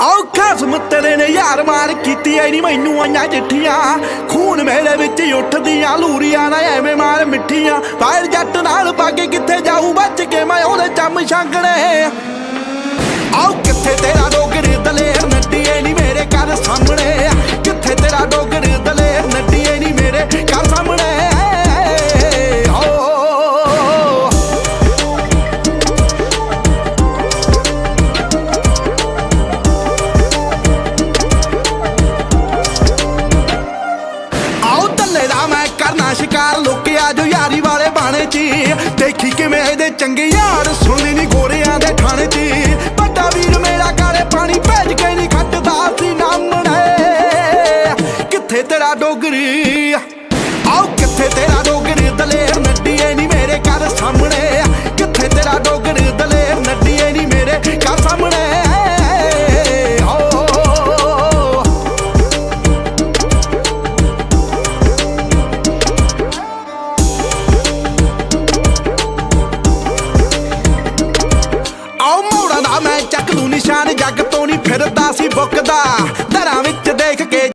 ਔਖਾ ਖਸਮ ਨੇ ਯਾਰ ਮਾਰ ਕੀਤੀ, ਐ ਨਹੀਂ ਮੈਨੂੰ ਆਈਆਂ ਚਿੱਠੀਆਂ। ਖੂਨ ਮੇਰੇ ਵਿੱਚ ਉੱਠਦੀਆਂ, ਲੂਰੀਆਂ ਨਾ ਐਵੇਂ ਮਾਰ ਮਿੱਠੀਆਂ। ਫਾਇਰ ਜੱਟ ਨਾਲ ਪਾਗੇ ਕਿੱਥੇ ਜਾਊ, ਬਚ ਕੇ ਮੈਂ ਉਹਦੇ ਚੰਮ ਛਾਂਗਣੇ। ਮੈਂ ਕਰਨਾ ਸ਼ਿਕਾਰ ਲੁਕਿਆ ਜੋ ਯਾਰੀ ਵਾਲੇ ਬਾਣੇ 'ਚ। ਦੇਖੀ ਕਿਵੇਂ ਇਹਦੇ ਚੰਗੇ ਯਾਰ, ਸੁਣਨੀ ਨਹੀਂ ਗੋਰਿਆਂ ਦੇ ਠਾਣੇ 'ਚ। ਵੱਡਾ ਵੀਰ ਮੇਰਾ ਕਾਲੇ ਪਾਣੀ ਭੇਜ ਕੇ ਨਹੀਂ ਖੱਟਦਾ ਸੀ ਨਾਮਣੇ ਕਿੱਥੇ ਤੇਰਾ ਡੋਗਰੀ? ਮੈਂ ਚੱਕ ਲੂ ਨਿਸ਼ਾਨ ਜੱਗ ਤੋਂ ਨਹੀਂ ਫਿਰਦਾ ਸੀ ਬੁੱਕਦਾ। ਧਰਾਂ ਵਿੱਚ ਦੇਖ ਕੇ